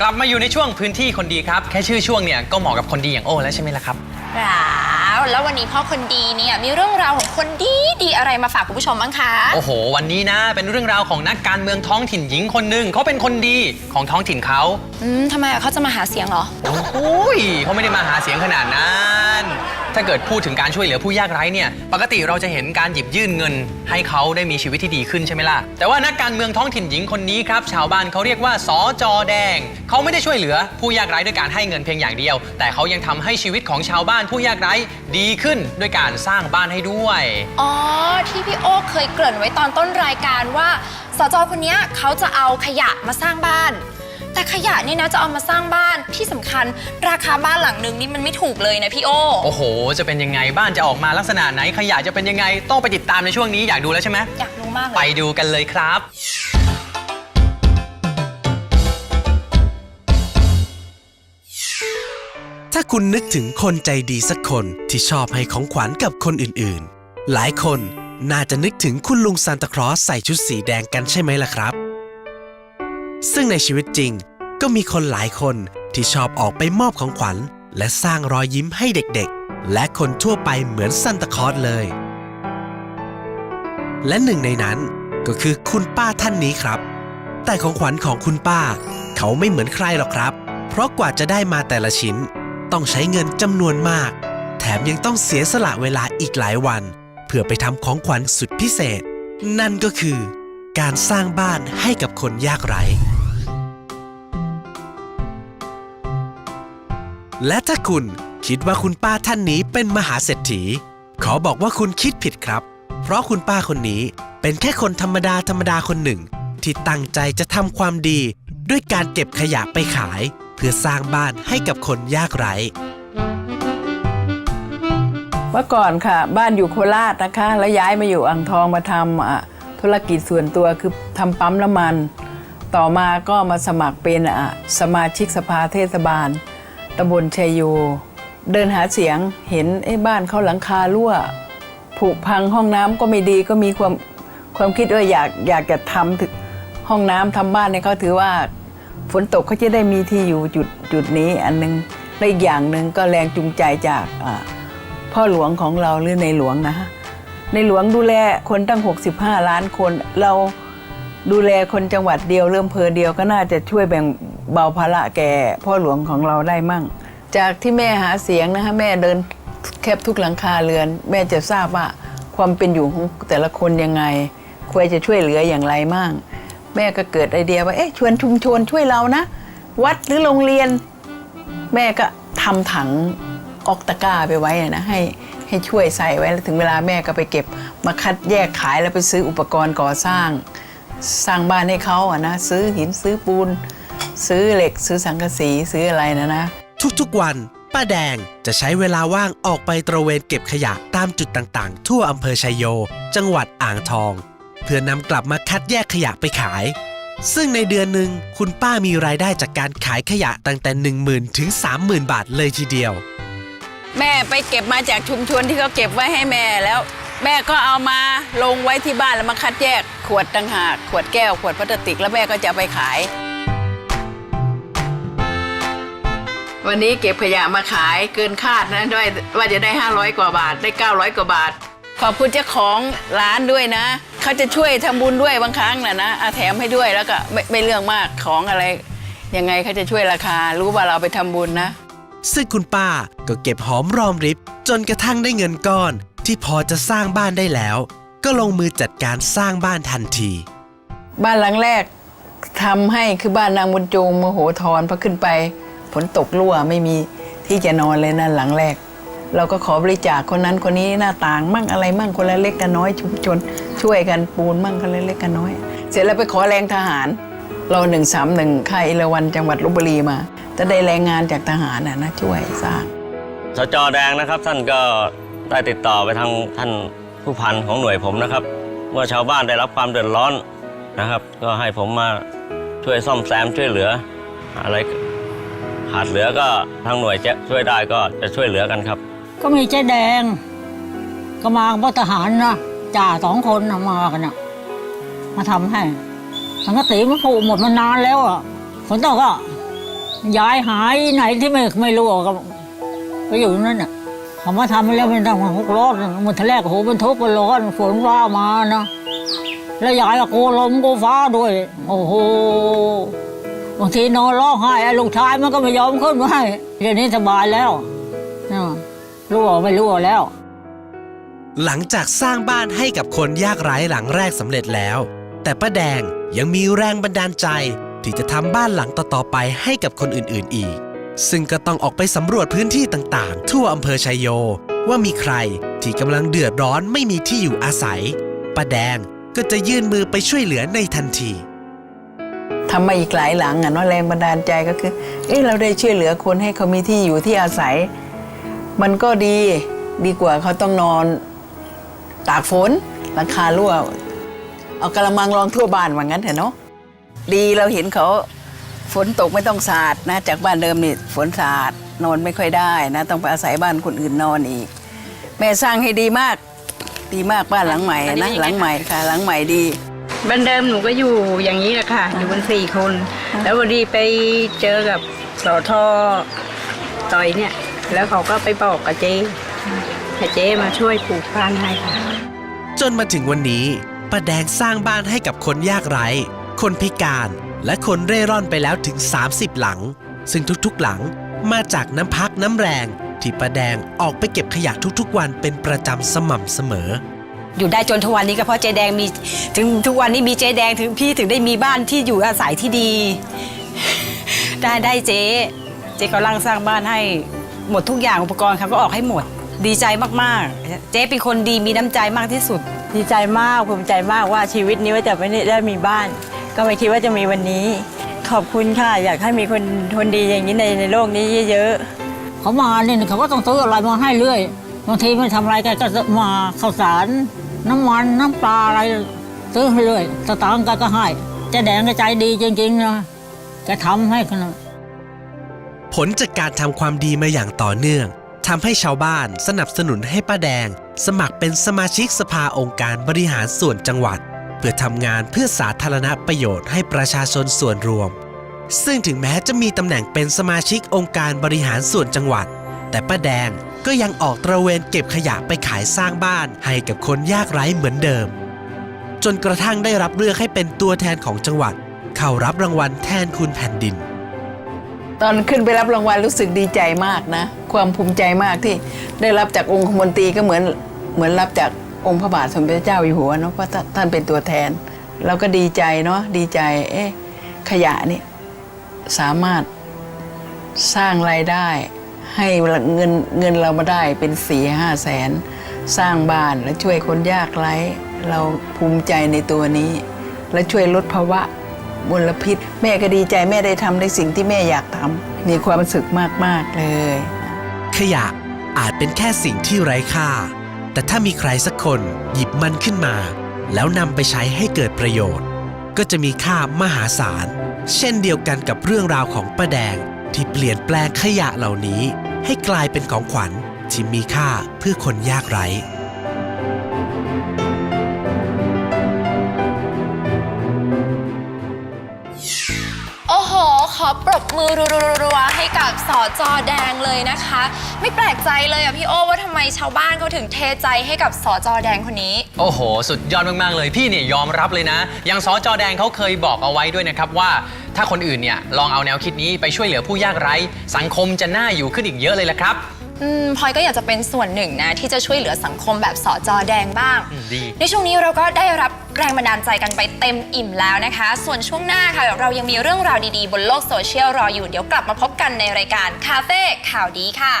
กลับมาอยู่ในช่วงพื้นที่คนดีครับ แค่ชื่อช่วงเนี่ยก็เหมาะกับคนดีอย่างโอ้แล้วใช่ไหมล่ะครับแล้วแล้ววันนี้พ่อคนดีเนี่ยมีเรื่องราวของคนดีดีอะไรมาฝากคุณผู้ชมบ้างคะ โอ้โห วันนี้นะ เป็นเรื่องราวของนักการเมืองท้องถิ่นหญิงคนหนึ่งเขาเป็นคนดีของท้องถิ่นเขาอืมทำไมอะเขาจะมาหาเสียงเหรอ โอ้ยเขาไม่ได้มาหาเสียงขนาดนั้น ถ้าเกิดพูดถึงการช่วยเหลือผู้ยากไร้เนี่ยปกติเราจะเห็นการหยิบยื่นเงิน ให้เขาได้มีชีวิตที่ดีขึ้นใช่ไหมล่ะ แต่ว่านักการเมืองท้องถิ่นหญิงคนนี้ครับชาวบ้านเขาเรียกว่าสอจอแดง เขาไม่ได้ช่วยเหลือผู้ยากไร้ด้วยการให้เงินเพียงอย่างเดียว แต่เขายังทำให้ชีวิตของชาวบ้านผู้ยากไร้ดีขึ้นด้วยการสร้างบ้านให้ด้วย อ๋อ ที่พี่โอ๊คเคยเกริ่นไว้ตอนต้นรายการว่าสจคนเนี้ยเขาจะเอาขยะมาสร้างบ้าน แต่ขยะนี่นะจะเอามาสร้างบ้านที่สำคัญ ราคาบ้านหลังนึงนี่มันไม่ถูกเลยนะพี่โอ โอ้โห จะเป็นยังไงบ้านจะออกมาลักษณะไหนขยะจะเป็นยังไงต้องไปติดตามในช่วงนี้อยากดูแล้วใช่ไหมอยากรู้มากเลไปย ดูกันเลยครับ ถ้าคุณนึกถึงคนใจดีสักคนที่ชอบให้ของขวัญกับคนอื่นๆ หลายคนน่าจะนึกถึงคุณลุงซานตาคลอสใส่ชุดสีแดงกันใช่ไหมล่ะครับ ซึ่งในชีวิตจริง ก็มีคนหลายคนที่ชอบออกไปมอบของขวัญ และสร้างรอยยิ้มให้เด็กๆ และคนทั่วไปเหมือนซานตาคลอสเลย และหนึ่งในนั้นก็คือคุณป้าท่านนี้ครับ แต่ของขวัญของคุณป้า เขาไม่เหมือนใครหรอกครับ เพราะกว่าจะได้มาแต่ละชิ้น ต้องใช้เงินจำนวนมาก แถมยังต้องเสียสละเวลาอีกหลายวัน เพื่อไปทำของขวัญสุดพิเศษ นั่นก็คือ การสร้างบ้านให้กับคนยากไร้ และถ้าคุณคิดว่าคุณป้าท่านนี้เป็นมหาเศรษฐี ขอบอกว่าคุณคิดผิดครับ เพราะคุณป้าคนนี้เป็นแค่คนธรรมดาธรรมดาคนหนึ่ง ที่ตั้งใจจะทำความดี ด้วยการเก็บขยะไปขาย เพื่อสร้างบ้านให้กับคนยากไร้เมื่อก่อนค่ะ บ้านอยู่โคราชนะคะ แล้วย้ายมาอยู่อ่างทองมาทำธุรกิจส่วนตัวคือทำปั๊มน้ำมัน ต่อมาก็มาสมัครเป็นสมาชิกสภาเทศบาล ตำบลชัยโย เดินหาเสียงเห็นไอ้บ้านเขาหลังคารั่วผุพังห้องน้ำก็ไม่ดีก็มีความความคิดว่าอยากอยากจะทำถึงห้องน้ำทำบ้านเนี่ยเขาถือว่า ฝนตกเขาจะได้มีที่อยู่จุดจุดนี้อันหนึงและอีกอย่างหนึ่งก็แรงจูงใจจากพ่อหลวงของเราหรือในหลวงนะในหลวงดูแลคนตั้ง 65 ล้านคนเราดูแลคนจังหวัดเดียวเริ่มเพอเดียวก็น่าจะช่วยแบ่ง เบาภาระแก่พ่อหลวงของเราได้มั่ง จากที่แม่หาเสียงนะคะแม่เดินแคบทุกหลังคาเรือน แม่จะทราบว่าความเป็นอยู่ของแต่ละคนยังไง ควรจะช่วยเหลืออย่างไรมั่ง แม่ก็เกิดไอเดียว่าเอ๊ะชวนชุมชนช่วยเรานะ วัดหรือโรงเรียน แม่ก็ทำถังออกตะกร้าไปไว้นะให้ให้ช่วยใส่ไว้แล้วถึงเวลาแม่ก็ไปเก็บ มาคัดแยกขายแล้วไปซื้ออุปกรณ์ก่อสร้าง สร้างบ้านให้เขาอะนะซื้อหินซื้อปูน ซื้อเหล็กซื้อสังกะสีซื้ออะไรนะนะ ทุกๆวัน ป้าแดงจะใช้เวลาว่างออกไปตระเวนเก็บขยะตามจุดต่างๆ ทั่วอำเภอชัยโย จังหวัดอ่างทอง เพื่อนำกลับมาคัดแยกขยะไปขาย ซึ่งในเดือนหนึ่งคุณป้ามีรายได้จากการขายขยะตั้งแต่ 10,000ถึง30,000 บาทเลยทีเดียว แม่ไปเก็บมาจากชุมชนที่เขาเก็บไว้ให้แม่แล้ว แม่ก็เอามาลงไว้ที่บ้านแล้วมาคัดแยก ขวดต่างหากขวดแก้วขวดพลาสติกแล้วแม่ก็จะเอาไปขาย วันนี้เก็บขยะมาขายเกินคาดนะด้วยว่าจะได้ 500 กว่าบาทได้ 900 กว่าบาท ขอบคุณเจ้าของร้านด้วยนะ เขาจะช่วยทำบุญด้วยบางครั้งนะนะอาแถมให้ด้วยแล้วก็ไม่ไม่เรื่องมากของอะไร ยังไงเขาจะช่วยราคา รู้ว่าเราไปทำบุญนะ ซึ่งคุณป้าก็เก็บหอมรอมริบ จนกระทั่งได้เงินก้อน ที่พอจะสร้างบ้านได้แล้ว ก็ลงมือจัดการสร้างบ้านทันที บ้านหลังแรกทำให้คือบ้านนางบุญจูงมโหธรพอขึ้นไป ฝนตกรั่วไม่มีที่จะนอนเลยนั่นหลังแรก เราก็ขอบริจาคคนนั้นคนนี้หน้าต่างมั่งอะไรมั่งคนละเล็กกันน้อยชุมชน ช่วยกันปูนมั่งคนละเล็กกันน้อย เสร็จแล้วไปขอแรงทหาร เราหนึ่งสามหนึ่งค่ายอลวันจังหวัดลบบุรีมาจะได้แรงงานจากทหารนะนะช่วยสร้างสจแดงนะครับ ท่านก็ได้ติดต่อไปทางท่านผู้พันของหน่วยผมนะครับ เมื่อชาวบ้านได้รับความเดือดร้อนนะครับ ก็ให้ผมมาช่วยซ่อมแซมช่วยเหลืออะไร ขาดเหลือก็ทางหน่วยจะช่วยได้ก็จะช่วยเหลือกันครับ ก็มีเจ๊แดง ก็มากับทหารนะจ่าสองคนนะมากันนะมาทำให้สังกะสีมันผูกหมดมานานแล้วอะฝนตกอะย้ายหายไหนที่ไม่ไม่รู้ก็ไปอยู่นั่นน่ะเขามาทำแล้วมันต้องหกร้อนมันทะแรกโหมันทุบมันร้อนฝนฟ้ามานะแล้วยายก็โกลมโกฟ้าด้วย โอ้โห บางทีนอนร้องไห้ลูกชายมันก็ไม่ยอมขึ้นมาให้เดี๋ยวนี้สบายแล้วรั่วไม่รั่วแล้ว หลังจากสร้างบ้านให้กับคนยากไร้หลังแรกสำเร็จแล้ว แต่ป้าแดงยังมีแรงบันดาลใจที่จะทำบ้านหลังต่อๆไปให้กับคนอื่นๆอีก ซึ่งก็ต้องออกไปสำรวจพื้นที่ต่างๆ ทั่วอำเภอชัยโย ว่ามีใครที่กำลังเดือดร้อนไม่มีที่อยู่อาศัยป้าแดงก็จะยื่นมือไปช่วยเหลือในทันที ทำมาอีกหลายหลังอะเนาะแรงบันดาลใจก็คือ เอ้เราได้ช่วยเหลือคนให้เขามีที่อยู่ที่อาศัย มันก็ดีดีกว่าเขาต้องนอนตากฝนหลังคารั่วเอากระมังรองทั่วบ้านว่างั้นเถอะเนาะดีเราเห็นเขาฝนตกไม่ต้องสาดนะ จากบ้านเดิมนี่ฝนสาดนอนไม่ค่อยได้นะ ต้องไปอาศัยบ้านคนอื่นนอนอีก แม่สร้างให้ดีมาก ดีมากบ้านหลังใหม่นะหลังใหม่ค่ะ หลังใหม่ดี บ้านเดิมหนูก็อยู่อย่างนี้แหละค่ะ อยู่กันสี่คน แล้ววันดีไปเจอกับสอทอต่อยเนี่ย แล้วเขาก็ไปบอกกับเจ๊ให้เจ๊มาช่วยปลูกบ้านให้ค่ะ จนมาถึงวันนี้ป้าแดงสร้างบ้านให้กับคนยากไร้ คนพิการและคนเร่ร่อนไปแล้วถึง 30 หลัง ซึ่งทุกๆหลังมาจากน้ำพักน้ำแรง ที่ป้าแดงออกไปเก็บขยะทุกๆวันเป็นประจำสม่ำเสมอ อยู่ได้จนทุกวันนี้ก็เพราะเจ๊แดงมี ถึงทุกวันนี้มีเจ๊แดงถึงพี่ถึงได้มีบ้านที่อยู่อาศัยที่ดี ได้ได้เจ๊เจ๊กำลังสร้างบ้านให้หมดทุกอย่างอุปกรณ์เขาก็ออกให้หมด ดีใจมากๆ เจ๊เป็นคนดีมีน้ำใจมากที่สุด ดีใจมากภูมิใจมากว่าชีวิตนี้ว่าจะไม่ได้มีบ้าน ก็ไม่คิดว่าจะมีวันนี้ ขอบคุณค่ะ อยากให้มีคนคนดีอย่างนี้ในในโลกนี้เยอะๆเขามาเนี่ยเขาก็ต้องซื้ออะไรมาให้เรื่อยบางทีไม่ทำอะไรกันก็มาข้าวสาร น้ำมันน้ำปลาอะไรซื้อให้เรื่อยสตางค์กันก็ให้จะแดงก็ใจดีจริงๆนะแกทำให้ขนาดผลจากการทำความดีมาอย่างต่อเนื่องทำให้ชาวบ้านสนับสนุนให้ป้าแดง สมัครเป็นสมาชิกสภาองค์การบริหารส่วนจังหวัด เพื่อทำงานเพื่อสาธารณประโยชน์ให้ประชาชนส่วนรวม ซึ่งถึงแม้จะมีตำแหน่งเป็นสมาชิกองค์การบริหารส่วนจังหวัด แต่ป้าแดงก็ยังออกตระเวนเก็บขยะไปขายสร้างบ้านให้กับคนยากไร้เหมือนเดิม จนกระทั่งได้รับเลือกให้เป็นตัวแทนของจังหวัด เข้ารับรางวัลแทนคุณแผ่นดิน ตอนขึ้นไปรับรางวัลรู้สึกดีใจมากนะ ความภูมิใจมากที่ได้รับจากองค์คมนตรีก็เหมือนเหมือนรับจากองค์พระบาทสมเด็จเจ้าอยู่หัวเนาะเพราะท่านท่านเป็นตัวแทน เราก็ดีใจเนาะดีใจเอ๊ะขยะนี่สามารถสร้างรายได้ ให้เงินเงินเรามาได้เป็นสี่ห้าแสน สร้างบ้านและช่วยคนยากไร้เราภูมิใจในตัวนี้ และช่วยลดภาวะมลพิษ แม่ก็ดีใจแม่ได้ทำในสิ่งที่แม่อยากทำมีความสุขมาก ๆ เลย ขยะอาจเป็นแค่สิ่งที่ไร้ค่า แต่ถ้ามีใครสักคนหยิบมันขึ้นมา แล้วนำไปใช้ให้เกิดประโยชน์ ก็จะมีค่ามหาศาล เช่นเดียวกันกับเรื่องราวของป้าแดง ที่เปลี่ยนแปลงขยะเหล่านี้ ให้กลายเป็นของขวัญที่มีค่าเพื่อคนยากไร้ ปรบมือรัวๆๆให้กับสอจอแดงเลยนะคะ ไม่แปลกใจเลยอะพี่โอว่าทำไมชาวบ้านเขาถึงเทใจให้กับสอจอแดงคนนี้ โอ้โห สุดยอดมาก ๆ เลยพี่เนี่ยยอมรับเลยนะ อย่างสจอแดงเขาเคยบอกเอาไว้ด้วยนะครับว่า ถ้าคนอื่นเนี่ยลองเอาแนวคิดนี้ไปช่วยเหลือผู้ยากไร้ สังคมจะน่าอยู่ขึ้นอีกเยอะเลยละครับ อืมพลอยก็อยากจะเป็นส่วนหนึ่งนะที่จะช่วยเหลือสังคมแบบสอจอแดงบ้าง อืมดี ในช่วงนี้เราก็ได้รับแรงบันดาลใจกันไปเต็มอิ่มแล้วนะคะ ส่วนช่วงหน้าค่ะ เรายังมีเรื่องราวดีๆ บนโลกโซเชียลรออยู่ เดี๋ยวกลับมาพบกันในรายการคาเฟ่ข่าวดีค่ะ